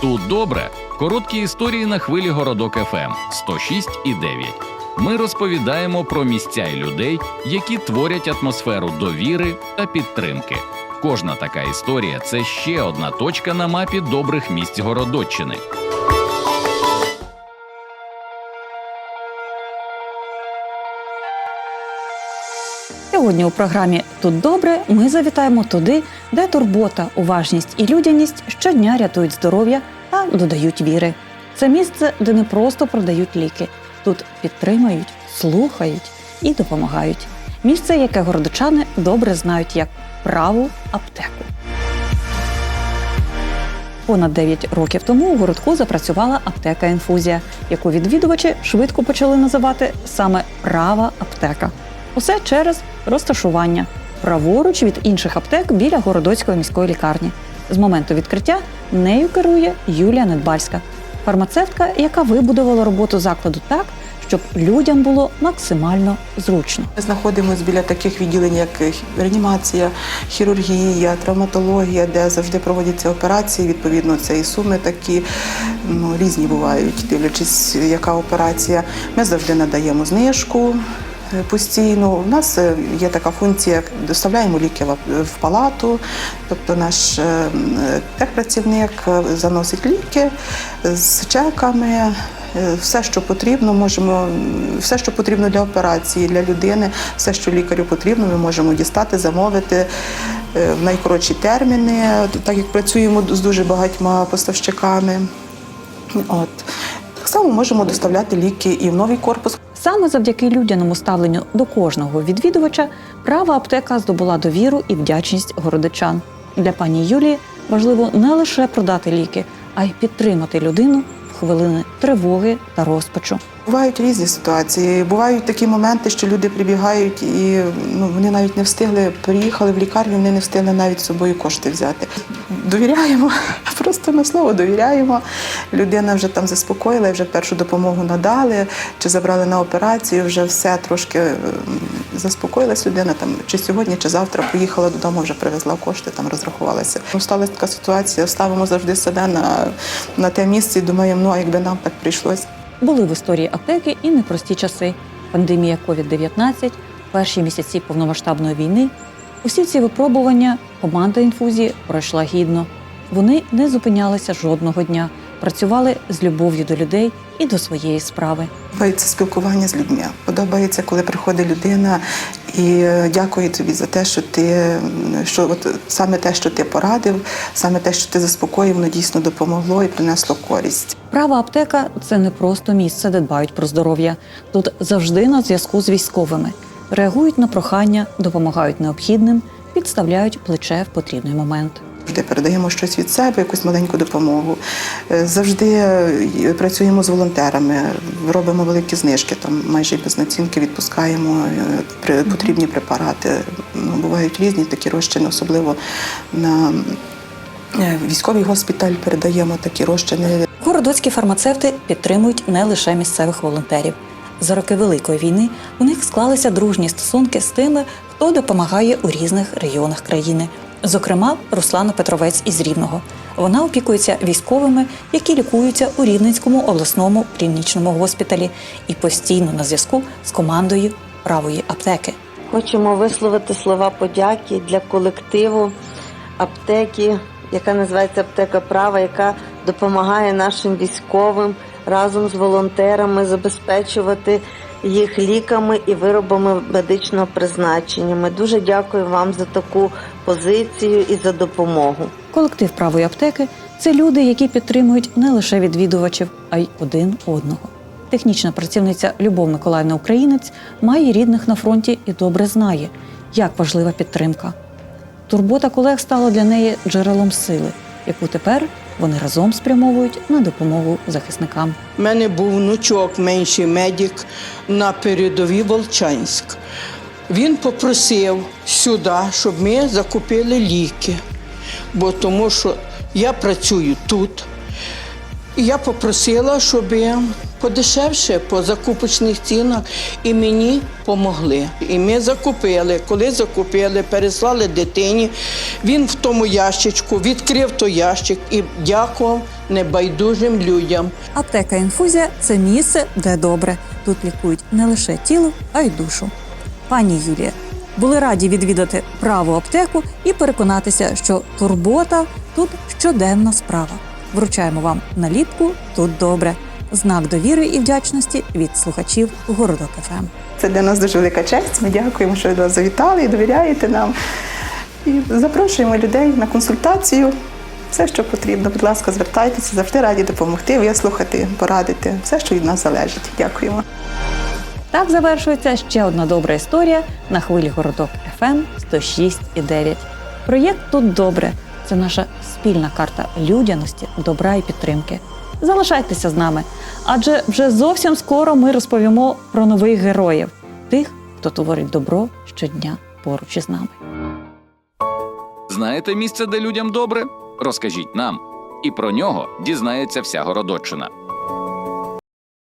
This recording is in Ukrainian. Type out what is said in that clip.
Тут добре. Короткі історії на хвилі Городок ФМ 106 і 9. Ми розповідаємо про місця і людей, які творять атмосферу довіри та підтримки. Кожна така історія це ще одна точка на мапі добрих місць Городоччини. Сьогодні у програмі Тут добре ми завітаємо туди, де турбота, уважність і людяність щодня рятують здоров'я та додають віри. Це місце, де не просто продають ліки. Тут підтримують, слухають і допомагають. Місце, яке городочани добре знають як праву аптеку. Понад 9 років тому у городку запрацювала аптека інфузія, яку відвідувачі швидко почали називати саме права аптека. Усе через розташування праворуч від інших аптек біля городоцької міської лікарні. З моменту відкриття нею керує Юлія Недбальська, фармацевтка, яка вибудувала роботу закладу так, щоб людям було максимально зручно. Ми знаходимося біля таких відділень, як реанімація, хірургія, травматологія, де завжди проводяться операції. Відповідно, це і суми такі ну, різні бувають, дивлячись, яка операція. Ми завжди надаємо знижку. Е, Постійно у нас е, є така функція, як доставляємо ліки в палату, тобто наш техпрацівник е, заносить ліки з чеками, все, що потрібно, можемо все, що потрібно для операції, для людини, все, що лікарю потрібно, ми можемо дістати, замовити в найкоротші терміни, так як працюємо з дуже багатьма поставщиками. От. Так само можемо доставляти ліки і в новий корпус. Саме завдяки людяному ставленню до кожного відвідувача права аптека здобула довіру і вдячність городичан. Для пані Юлії важливо не лише продати ліки, а й підтримати людину в хвилини тривоги та розпачу. Бувають різні ситуації. Бувають такі моменти, що люди прибігають і ну, вони навіть не встигли, приїхали в лікарню, вони не встигли навіть з собою кошти взяти. Довіряємо, просто на слово довіряємо. Людина вже там заспокоїла, вже першу допомогу надали, чи забрали на операцію, вже все трошки ем, заспокоїлась людина. Там чи сьогодні, чи завтра поїхала додому, вже привезла кошти, там розрахувалася. Ну, сталася така ситуація. Ставимо завжди себе на, на те місце і думаємо, ну а якби нам так прийшлось. Були в історії аптеки і непрості часи: пандемія COVID-19, перші місяці повномасштабної війни. Усі ці випробування команда інфузії пройшла гідно. Вони не зупинялися жодного дня, працювали з любов'ю до людей і до своєї справи. Подобається спілкування з людьми. Подобається, коли приходить людина і е, дякує тобі за те, що ти що от саме те, що ти порадив, саме те, що ти заспокоїв, воно дійсно допомогло і принесло користь. Права аптека це не просто місце, де дбають про здоров'я. Тут завжди на зв'язку з військовими. Реагують на прохання, допомагають необхідним, підставляють плече в потрібний момент. Завжди передаємо щось від себе, якусь маленьку допомогу. Е, Завжди е, працюємо з волонтерами, робимо великі знижки, там майже без націнки відпускаємо е, потрібні препарати. Ну, бувають різні такі розчини, особливо на військовий госпіталь передаємо такі розчини. Городоцькі фармацевти підтримують не лише місцевих волонтерів. За роки Великої війни у них склалися дружні стосунки з тими, хто допомагає у різних регіонах країни. Зокрема, Руслана Петровець із Рівного. Вона опікується військовими, які лікуються у Рівненському обласному клінічному госпіталі і постійно на зв'язку з командою правої аптеки. Хочемо висловити слова подяки для колективу аптеки, яка називається Аптека Права, яка допомагає нашим військовим разом з волонтерами забезпечувати їх ліками і виробами медичного призначення. Ми дуже дякую вам за таку позицію і за допомогу. Колектив правої аптеки це люди, які підтримують не лише відвідувачів, а й один одного. Технічна працівниця Любов Миколаївна Українець має рідних на фронті і добре знає, як важлива підтримка. Турбота колег стала для неї джерелом сили, яку тепер вони разом спрямовують на допомогу захисникам. У мене був внучок, менший медик на передовій Волчанськ. Він попросив сюди, щоб ми закупили ліки, бо тому що я працюю тут. І я попросила, щоб Подешевше по закупочних цінах і мені помогли. І ми закупили. Коли закупили, переслали дитині. Він в тому ящичку відкрив той ящик і дякував небайдужим людям. Аптека інфузія це місце, де добре. Тут лікують не лише тіло, а й душу. Пані Юлія, були раді відвідати праву аптеку і переконатися, що турбота тут щоденна справа. Вручаємо вам наліпку тут добре. Знак довіри і вдячності від слухачів Городок. ФМ. Це для нас дуже велика честь. Ми дякуємо, що ви до нас завітали і довіряєте нам. І запрошуємо людей на консультацію. Все, що потрібно, будь ласка, звертайтеся, завжди раді допомогти, вислухати, порадити. Все, що від нас залежить. Дякуємо. Так завершується ще одна добра історія на хвилі городок ФМ 106,9. Проєкт тут добре. Це наша спільна карта людяності, добра і підтримки. Залишайтеся з нами, адже вже зовсім скоро ми розповімо про нових героїв, тих, хто творить добро щодня поруч із нами. Знаєте місце, де людям добре? Розкажіть нам. І про нього дізнається вся Городоччина.